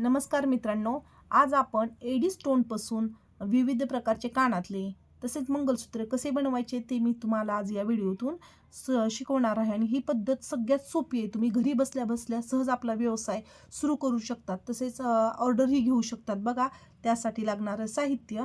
नमस्कार मित्रांनो आज आपण एडी स्टोनपासून विविध प्रकारचे कानातले तसेच मंगलसूत्र कसे बनवायचे ते मी तुम्हाला आज या व्हिडिओतून स शिकवणार आहे. आणि ही पद्धत सगळ्यात सोपी आहे. तुम्ही घरी बसल्या बसल्या सहज आपला व्यवसाय सुरू करू शकतात. तसेच ऑर्डरही घेऊ शकतात. बघा त्यासाठी लागणारं साहित्य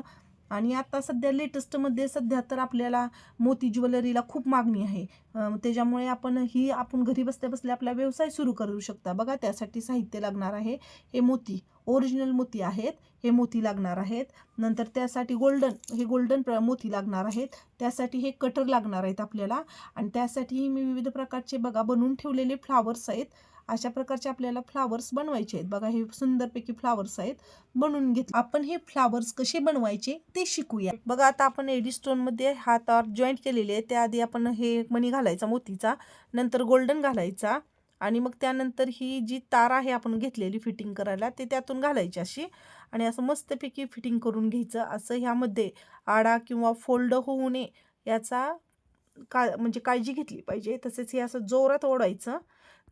आणि आता सध्या लेटेस्टमध्ये सध्या तर आपल्याला मोती ज्वेलरीला खूप मागणी आहे. त्याच्यामुळे आपण ही आपण घरी बसल्या बसल्या आपला व्यवसाय सुरू करू शकता. बघा त्यासाठी साहित्य लागणार आहे. हे मोती ओरिजिनल मोती आहेत. हे मोती लागणार आहेत. नंतर त्यासाठी गोल्डन हे गोल्डन प्र मोती लागणार आहेत. त्यासाठी हे कटर लागणार आहेत आपल्याला. आणि त्यासाठी मी विविध प्रकारचे बघा बनवून ठेवलेले फ्लावर्स आहेत. अशा प्रकारचे आपल्याला फ्लावर्स बनवायचे आहेत. बघा हे सुंदरपैकी फ्लावर्स आहेत. बनवून घेत आपण हे फ्लावर्स कसे बनवायचे ते शिकूया. बघा आता आपण एडी स्टोनमध्ये हातावर जॉईंट केलेले आहे त्याआधी आपण हे मणी घालायचा मोतीचा. नंतर गोल्डन घालायचा. आणि मग त्यानंतर ही जी तार आहे आपण घेतलेली फिटिंग करायला ते त्यातून घालायची अशी. आणि असं मस्तपैकी फिटिंग करून घ्यायचं. असं ह्यामध्ये आडा किंवा फोल्ड होऊ नये याचा का म्हणजे काळजी घेतली पाहिजे. तसेच हे असं जोरात ओढायचं.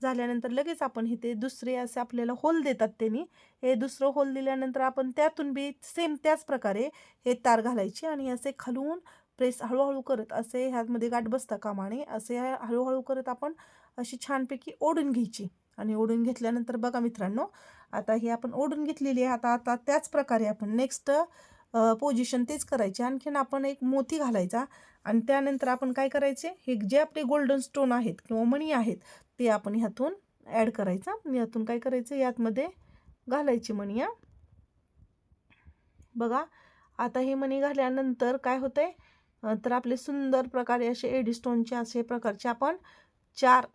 झाल्यानंतर लगेच आपण इथे दुसरे असे आपल्याला होल देतात त्यांनी. हे दुसरं होल दिल्यानंतर आपण त्यातून बी सेम त्याच प्रकारे हे तार घालायचे आणि असे खालून प्रेस हळूहळू करत असे ह्यामध्ये गाठ बसता कामाने असे हळूहळू करत आपण अशी छानपैकी ओढून घ्यायची. आणि ओढून घेतल्यानंतर बघा मित्रांनो आता ही आपण ओढून घेतलेली आहे. आता आता त्याच प्रकारे आपण नेक्स्ट पोझिशन तेच करायचे. आणखीन आपण एक मोती घालायचा आणि त्यानंतर आपण काय करायचे? हे जे आपले गोल्डन स्टोन आहेत किंवा मणी आहेत ते आपण ह्यातून ॲड करायचं. यातून काय करायचं? यातमध्ये घालायची मणी या बघा आता हे मणी घातल्यानंतर काय होतंय? तर आपले सुंदर प्रकारे असे एडी स्टोनचे असे प्रकारचे आपण चार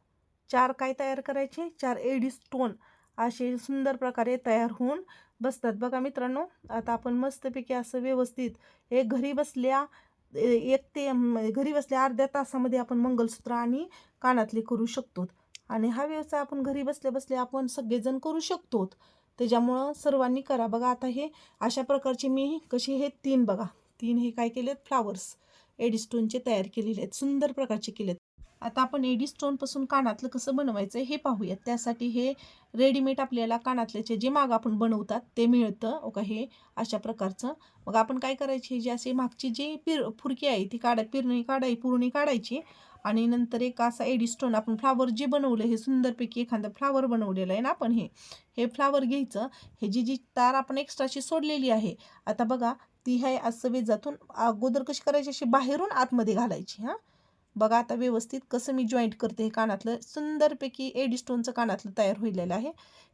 चार काय तयार करायचे? चार एडी स्टोन असे सुंदर प्रकारे तयार होऊन बसतात. बघा मित्रांनो आता आपण मस्तपैकी असं व्यवस्थित एक घरी बसल्या एक ते घरी बसल्या अर्ध्या तासामध्ये आपण मंगलसूत्र आणि कानातले करू शकतो आणि हा व्यवसाय आपण घरी बसल्या बसल्या आपण सगळेजण करू शकतो त्याच्यामुळं सर्वांनी करा. बघा आता हे अशा प्रकारचे मी कसे हे तीन बघा. तीन हे काय केलेत? फ्लावर्स. एडिस्टोनचे तयार केलेले आहेत. सुंदर प्रकारचे केलेत. आता आपण एडी स्टोनपासून कानातलं कसं बनवायचं हे पाहूयात. त्यासाठी हे रेडीमेड आपल्याला कानातल्याचे जे माग आपण बनवतात ते मिळतं. ओका हे अशा प्रकारचं. मग आपण काय करायचे? जे असे मागची जी पिर फुरकी आहे ती काढा पिरणी काढाय पुरणी काढायची. आणि नंतर एक असा एडी स्टोन आपण फ्लावर जे बनवलं हे सुंदरपैकी एखादं फ्लावर बनवलेलं आहे ना आपण हे. हे फ्लावर घ्यायचं. हे जी जी तार आपण एक्स्ट्राची सोडलेली आहे आता बघा ती आहे असं वेजातून अगोदर कशी करायची? अशी बाहेरून आतमध्ये घालायची हां. बघा आता व्यवस्थित कसं मी जॉईंट करते हे कानातलं सुंदरपैकी एडी स्टोनचं कानातलं तयार होईलेलं आहे.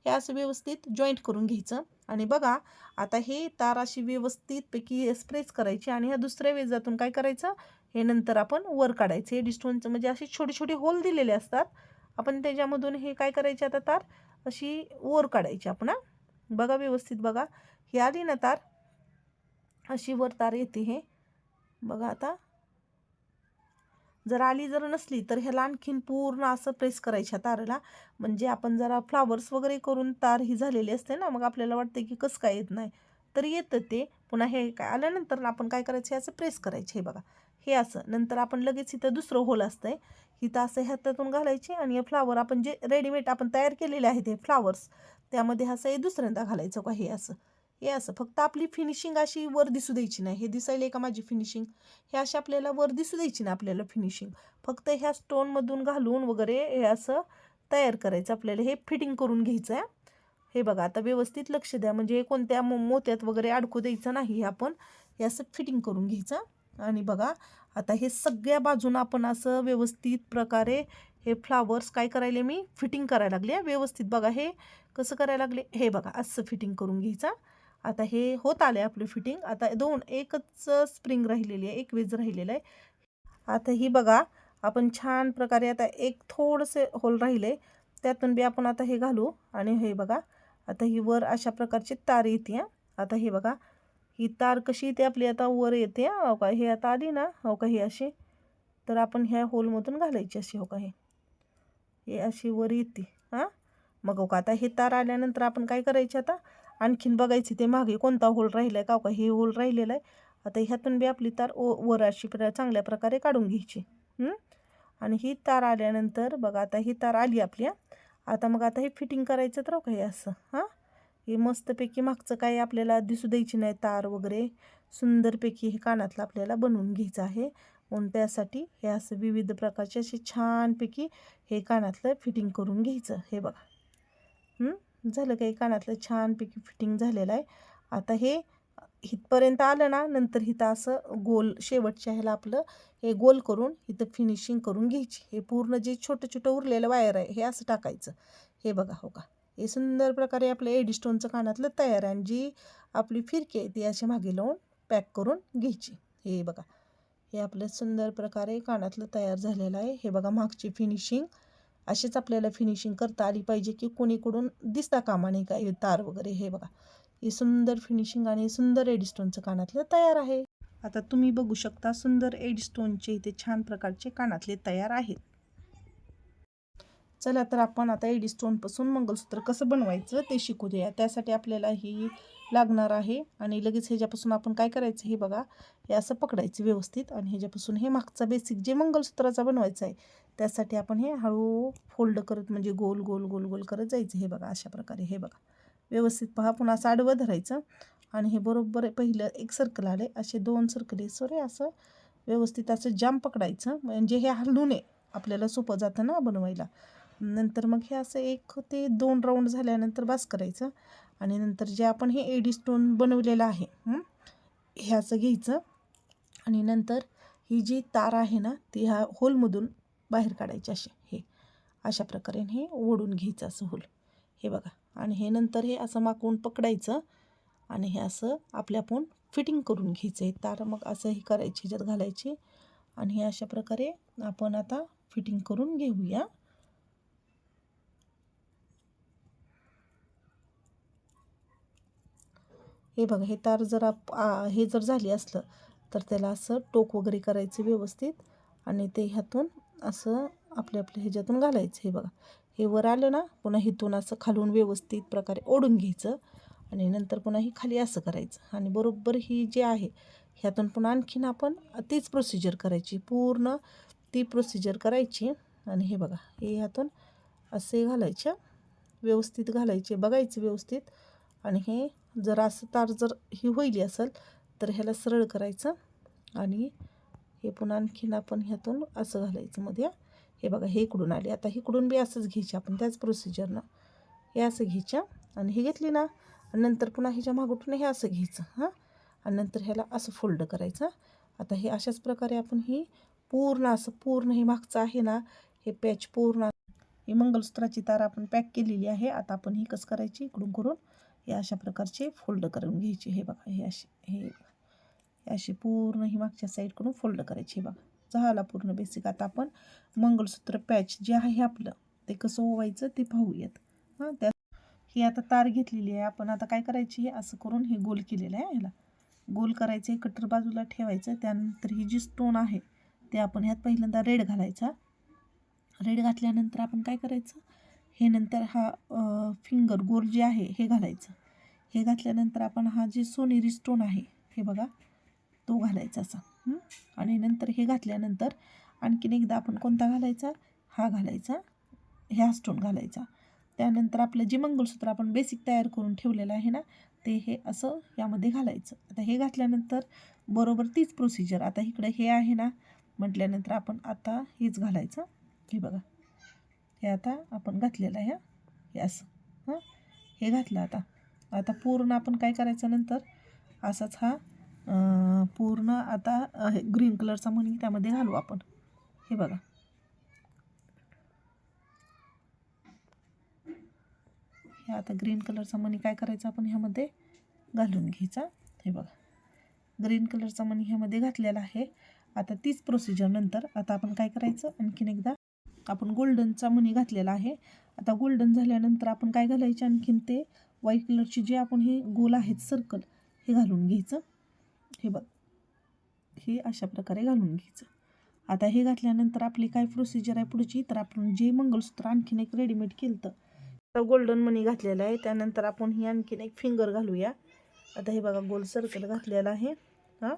हे असं व्यवस्थित जॉईंट करून घ्यायचं. आणि बघा आता हे तार अशी व्यवस्थितपैकी स्प्रेस करायची आणि ह्या दुसऱ्या वेजातून काय करायचं? हे नंतर आपण वर काढायचं. एडी स्टोनचं म्हणजे असे छोटे छोटे होल दिलेले असतात. आपण त्याच्यामधून हे काय करायचे आता तार? अशी वर काढायची आपण बघा व्यवस्थित बघा. ही आली ना तार? अशी वर तार येते हे. बघा आता. जर आली जर नसली तर ह्याला आणखीन पूर्ण असं प्रेस करायच्या तारेला. म्हणजे आपण जरा फ्लावर्स वगैरे करून तार ही झालेली असते ना मग आपल्याला वाटते की कसं काय येत नाही. तर येतं ते. पुन्हा हे काय आल्यानंतर आपण काय करायचं? आहे असं प्रेस करायचे. हे बघा. हे असं. नंतर आपण लगेच इथं दुसरं होल असतं आहे इथं असं हातातून घालायचे आणि हे फ्लावर आपण जे रेडीमेड आपण तयार केलेले आहेत हे फ्लावर्स त्यामध्ये असं हे दुसऱ्यांदा घालायचं का हे असं. हे असं फक्त आपली फिनिशिंग अशी वर दिसू द्यायची नाही. हे दिसायला का माझी फिनिशिंग हे अशी आपल्याला वर दिसू द्यायची ना आपल्याला फिनिशिंग फक्त ह्या स्टोनमधून घालून वगैरे हे असं तयार करायचं आपल्याला. हे फिटिंग करून घ्यायचं आहे हे बघा आता व्यवस्थित लक्ष द्या. म्हणजे कोणत्या मो- मोत्यात वगैरे अडकू द्यायचं नाही हे आपण. हे असं फिटिंग करून घ्यायचं. आणि बघा आता हे सगळ्या बाजूनं आपण असं व्यवस्थित प्रकारे हे फ्लावर्स काय करायले मी? फिटिंग करायला लागले. व्यवस्थित बघा हे कसं करायला लागले? हे बघा असं फिटिंग करून घ्यायचं. आता हे होत आले आपली फिटिंग आता दोन एकच स्प्रिंग राहिलेली आहे एक वीज राहिलेलं आहे. आता ही बघा आपण छान प्रकारे आता एक थोडंसे होल राहिले त्यातून बी आपण आता हे घालू आणि हे बघा आता ही वर अशा प्रकारची तार येते आता हे बघा ही तार कशी येते आपली? आता वर येते हो. का? हे आता आली ना? हो का? ही अशी. तर आपण ह्या होलमधून घालायची अशी हो का? हे. हे अशी वर येते हां. मग हो का? आता हे तार आल्यानंतर आपण काय करायचे आता? आणखीन बघायची ते मागे कोणता होल राहिला आहे का का हे होल राहिलेलं आहे. आता ह्यातून बी आपली तार ओ वर अशी प्र चांगल्या प्रकारे काढून घ्यायची. आणि ही तार आल्यानंतर बघा आता ही तार आली आपल्या आता मग आता हे फिटिंग करायचं तर हो का हे असं हां? हे मस्तपैकी मागचं काही आपल्याला दिसू द्यायची नाही तार वगैरे. सुंदरपैकी हे कानातलं आपल्याला बनवून घ्यायचं आहे. म्हणून त्यासाठी हे असं विविध प्रकारचे असे छानपैकी हे कानातलं फिटिंग करून घ्यायचं हे बघा. हं? झालं काही कानातलं छानपैकी फिटिंग झालेलं आहे. आता हे इथपर्यंत आलं ना नंतर हिथं असं गोल शेवटच्या ह्याला आपलं हे गोल करून इथं फिनिशिंग करून घ्यायची. हे पूर्ण जे छोटं छोटं उरलेलं वायर आहे हे असं टाकायचं. हे बघा हो का? हे सुंदर प्रकारे आपलं एडिस्टोनचं कानातलं तयार आहे आणि जी आपली फिरकी आहे ती अशी मागे लावून पॅक करून घ्यायची. हे बघा. हे आपलं सुंदर प्रकारे कानातलं तयार झालेलं आहे. हे बघा मागची फिनिशिंग अशीच आपल्याला फिनिशिंग करता आली पाहिजे की कोणीकडून दिसता कामा नाही का? तार वगैरे हे बघा. ही सुंदर फिनिशिंग आणि सुंदर एडस्टोनचं कानातलं तयार आहे. आता तुम्ही बघू शकता सुंदर एडस्टोनचे इथे छान प्रकारचे कानातले तयार आहेत. चला तर आपण आता एडीस्टोनपासून मंगलसूत्र कसं बनवायचं ते शिकू द्या त्यासाठी आपल्याला ही लागणार आहे आणि लगेच ह्याच्यापासून आपण काय करायचं हे बघा हे असं पकडायचं व्यवस्थित आणि ह्याच्यापासून हे मागचा बेसिक जे मंगलसूत्राचा बनवायचं आहे त्यासाठी आपण हे हळू फोल्ड करत म्हणजे गोल गोल गोल गोल करत जायचं हे बघा अशा प्रकारे हे बघा. व्यवस्थित पहा पुन्हा असं आडवं धरायचं आणि हे बरोबर पहिलं एक सर्कल आले असे दोन सर्कल सॉरी असं व्यवस्थित असं जाम पकडायचं. म्हणजे हे हलू नये आपल्याला सोपं जातं ना बनवायला. नंतर मग हे असं एक ते दोन राऊंड झाल्यानंतर बास करायचं. आणि नंतर जे आपण हे एडी स्टोन बनवलेलं आहे हे असं घ्यायचं. आणि नंतर ही जी तार आहे ना ती ह्या होलमधून बाहेर काढायची अशी हे. अशा प्रकारे हे ओढून घ्यायचं असं होल हे बघा. आणि हे नंतर हे असं माकवून पकडायचं. आणि हे असं आपल्या आपण फिटिंग करून घ्यायचं. आहे तार मग असं हे करायची ह्याच्यात घालायची. आणि हे अशा प्रकारे आपण आता फिटिंग करून घेऊया. हे बघा हे तार जर आप आ- हे जर झाली असलं तर त्याला असं टोक वगैरे करायचं व्यवस्थित आणि ते ह्यातून असं आपल्या आपल्या ह्याच्यातून घालायचं. हे बघा हे वर आलं ना पुन्हा हिथून असं खालून व्यवस्थित प्रकारे ओढून घ्यायचं आणि नंतर पुन्हा ही खाली असं करायचं. आणि बरोबर ही जी आहे ह्यातून पुन्हा आणखीन आपण तीच प्रोसिजर करायची. पूर्ण ती प्रोसिजर करायची आणि हे बघा हे ह्यातून असे घालायचे व्यवस्थित घालायचे बघायचे व्यवस्थित आणि हे जर असं तार जर ही होईल असेल तर ह्याला सरळ करायचं आणि हे पुन्हा आणखीन आपण ह्यातून असं घालायचं मध्ये. हे बघा हे इकडून आले. आता इकडून बी असंच घ्यायचे आपण. त्याच प्रोसिजरनं हे असं घ्यायच्या आणि हे घेतली ना नंतर पुन्हा ह्याच्या मागोटून हे असं घ्यायचं हां. आणि नंतर ह्याला असं फोल्ड करायचं. आता हे अशाच प्रकारे आपण ही पूर्ण असं पूर्ण हे मागचं आहे ना हे पॅच पूर्ण. ही मंगलसूत्राची तार आपण पॅक केलेली आहे. आता आपण ही कसं करायची? इकडून करून हे अशा प्रकारचे फोल्ड करून घ्यायचे. हे बघा हे असे हे हे असे पूर्ण ही मागच्या साईडकडून फोल्ड करायचे. हे बघा झाला पूर्ण बेसिक. आता आपण मंगळसूत्र पॅच जे आहे आपलं ते कसं ओवायचं ते पाहूयात. हां त्या ही आता तार घेतलेली आहे. आपण आता काय करायची असं करून हे गोल केलेलं आहे ह्याला गोल करायचं आहे कटर बाजूला ठेवायचं. त्यानंतर ही जी स्टोन आहे ते आपण ह्यात पहिल्यांदा रेड घालायचा. रेड घातल्यानंतर आपण काय करायचं हे नंतर हा फिंगर गोल जे आहे हे घालायचं. हे घातल्यानंतर आपण हा जे सोनेरी स्टोन आहे हे बघा तो घालायचा असा आणि नंतर हे घातल्यानंतर आणखीन एकदा आपण कोणता घालायचा? हा घालायचा. ह्या स्टोन घालायचा. त्यानंतर आपलं जे मंगळसूत्र आपण बेसिक तयार करून ठेवलेलं आहे ना ते हे असं यामध्ये घालायचं. आता हे घातल्यानंतर बरोबर तीच प्रोसिजर आता इकडे हे आहे ना म्हटल्यानंतर आपण आता हेच घालायचं. हे बघा. हे आता आपण घातलेलं आहे हे? असं हां? हे घातलं आता. आता पूर्ण आपण काय करायचं नंतर? असाच हा पूर्ण आता ग्रीन कलरचा मणी त्यामध्ये घालू आपण. हे बघा. हे आता ग्रीन कलरचा मणी काय करायचा आपण ह्यामध्ये घालून घ्यायचा. हे बघा. ग्रीन कलरचा मणी ह्यामध्ये घातलेला आहे. आता तीच प्रोसिजर नंतर आता आपण काय करायचं? आणखीन एकदा आपण गोल्डनचा मणी घातलेला आहे. आता गोल्डन झाल्यानंतर आपण काय घालायचे आणखीन ते? व्हाईट कलरचे जे आपण हे गोल आहेत सर्कल हे घालून घ्यायचं. हे बघ. हे अशा प्रकारे घालून घ्यायचं. आता हे घातल्यानंतर आपली काय प्रोसिजर आहे पुढची? तर आपण जे मंगळसूत्र आणखीन एक रेडीमेड केलं तर गोल्डन मनी घातलेलं आहे. त्यानंतर आपण ही आणखीन एक फिंगर घालूया. आता हे बघा गोल सर्कल घातलेलं आहे. हां?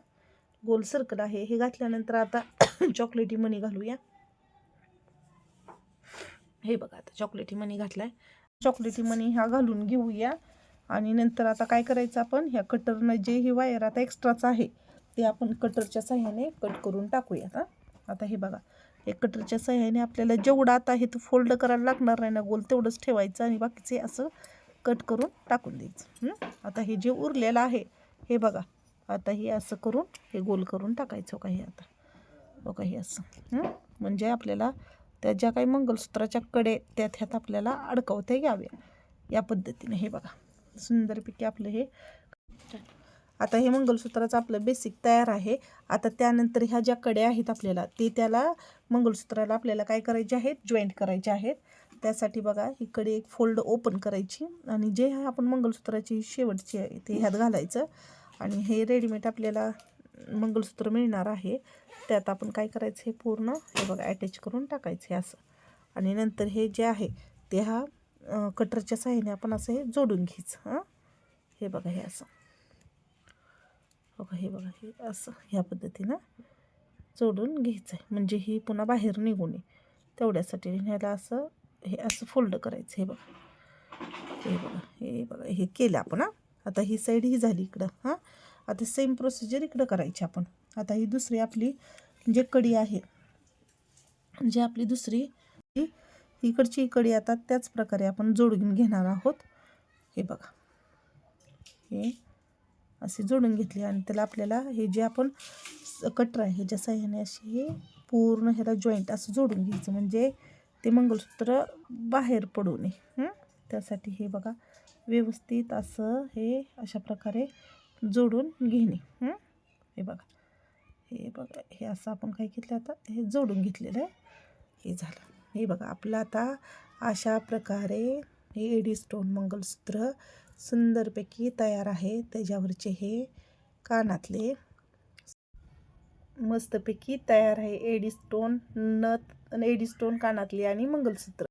गोल सर्कल आहे. हे घातल्यानंतर आता चॉकलेटी मनी घालूया. हे बघा आता चॉकलेटी मनी घातलाय. चॉकलेटी मनी ह्या घालून घेऊया. आणि नंतर आता काय करायचं आपण? ह्या कटरनं जे ही वायर आता एक्स्ट्राचं आहे ते आपण कटरच्या सहाय्याने कट करून टाकूया आता आता हे बघा हे कटरच्या सहाय्याने आपल्याला जेवढं आता हे तो फोल्ड करायला लागणार नाही ना गोल तेवढंच ठेवायचं आणि बाकीचे असं कट करून टाकून द्यायचं आता हे जे उरलेलं आहे हे बघा आता हे असं करून हे गोल करून टाकायचं काही आता. बघा हे असं म्हणजे आपल्याला त्या ज्या काही मंगळसूत्राच्या कडे त्या ह्यात आपल्याला अडकवता याव्या. या पद्धतीने हे बघा. सुंदरपैकी आपलं हे. आता हे मंगळसूत्राचं आपलं बेसिक तयार आहे. आता त्यानंतर ह्या ज्या कडे आहेत आपल्याला ते त्याला मंगळसूत्राला आपल्याला काय करायचे आहेत? जॉईंट करायचे आहेत. त्यासाठी बघा इकडे एक फोल्ड ओपन करायची आणि जे आहे आपण मंगळसूत्राची शेवटची आहे ते ह्यात घालायचं. आणि हे रेडीमेड आपल्याला मंगळसूत्र मिळणार आहे. त्यात आपण काय करायचं हे पूर्ण हे बघा अटॅच करून टाकायचं हे असं. आणि नंतर हे जे आहे ते हा कटरच्या साह्याने आपण असं हे जोडून घ्यायचं हां? हे बघा हे असं. बघा हे बघा हे असं ह्या पद्धतीनं जोडून घ्यायचं आहे. म्हणजे ही पुन्हा बाहेर निघू नये तेवढ्यासाठी ह्याला असं हे असं फोल्ड करायचं हे बघा. हे बघा हे बघा हे केलं आपण हां? आता ही साईड ही झाली इकडं हां? आता सेम प्रोसिजर इकडं करायची आपण. आता ही दुसरी आपली जे कडी आहे जी आपली दुसरी इकडची कडी आता त्याच प्रकारे आपण जोडून घेणार आहोत. हे बघा. हे असे जोडून घेतली आणि त्याला आपल्याला हे जे आपण कटरा कटर आहे ह्याच्या साह्याने अशी हे पूर्ण ह्याला जॉईंट असं जोडून घ्यायचं. म्हणजे ते मंगळसूत्र बाहेर पडू नये. त्यासाठी हे बघा व्यवस्थित असं हे अशा प्रकारे जोडून घेणे हे? बघा. हे बघा हे असं आपण काय घेतलं आता? हे जोडून घेतलेलं आहे. हे झालं. हे बघा आपलं आता अशा प्रकारे हे एडी स्टोन मंगलसूत्र सुंदरपैकी तयार आहे. त्याच्यावरचे हे कानातले मस्तपैकी तयार आहे. एडी स्टोन नथ एडी स्टोन कानातले आणि मंगलसूत्र.